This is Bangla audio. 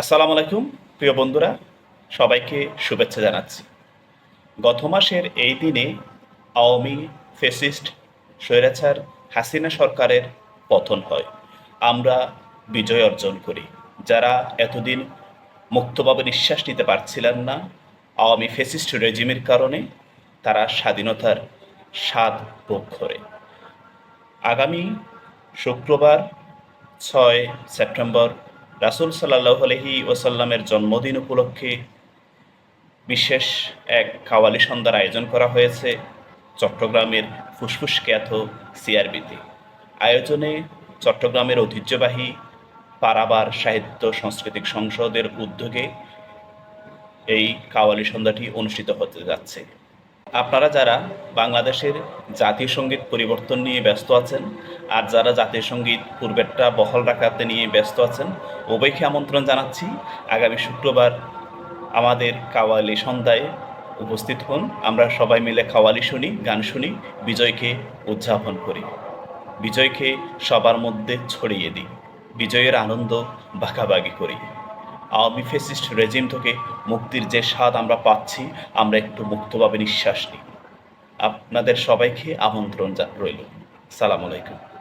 আসসালামু আলাইকুম, প্রিয় বন্ধুরা, সবাইকে শুভেচ্ছা জানাচ্ছি। গত মাসের এই দিনে আওয়ামী ফেসিস্ট স্বৈরাচার হাসিনা সরকারের পতন হয়। আমরা বিজয় অর্জন করি। যারা এতদিন মুক্তভাবে নিঃশ্বাস নিতে পারছিলেন না আওয়ামী ফেসিস্ট রেজিমের কারণে, তারা স্বাধীনতার স্বাদ ভোগ করে। আগামী শুক্রবার, ছয় সেপ্টেম্বর রাসুল সাল্লাহ আলহি ওসাল্লামের জন্মদিন উপলক্ষে বিশেষ এক কাওয়ালি সন্ধ্যার আয়োজন করা হয়েছে চট্টগ্রামের ফুসফুস খ্যাত সিআরবিতে। আয়োজনে চট্টগ্রামের ঐতিহ্যবাহী পারাবার সাহিত্য সাংস্কৃতিক সংসদের উদ্যোগে এই কাওয়ালি সন্ধ্যাটি অনুষ্ঠিত হতে যাচ্ছে। আপনারা যারা বাংলাদেশের জাতীয় সংগীত পরিবর্তন নিয়ে ব্যস্ত আছেন আর যারা জাতীয় সংগীত পূর্বেরটা বহাল রাখাতে নিয়ে ব্যস্ত আছেন, উভয়কে আমন্ত্রণ জানাচ্ছি। আগামী শুক্রবার আমাদের কাওয়ালি সন্ধ্যায় উপস্থিত হন। আমরা সবাই মিলে কাওয়ালি শুনি, গান শুনি, বিজয়কে উদযাপন করি। বিজয়কে সবার মধ্যে ছড়িয়ে দিই। বিজয়ের আনন্দ ভাগাভাগি করি। আওয়ামী ফেসিস্ট রেজিম থেকে মুক্তির যে স্বাদ আমরা পাচ্ছি, আমরা একটু মুক্তভাবে নিঃশ্বাস নিই। আপনাদের সবাইকে আমন্ত্রণ রইল। সালাম আলাইকুম।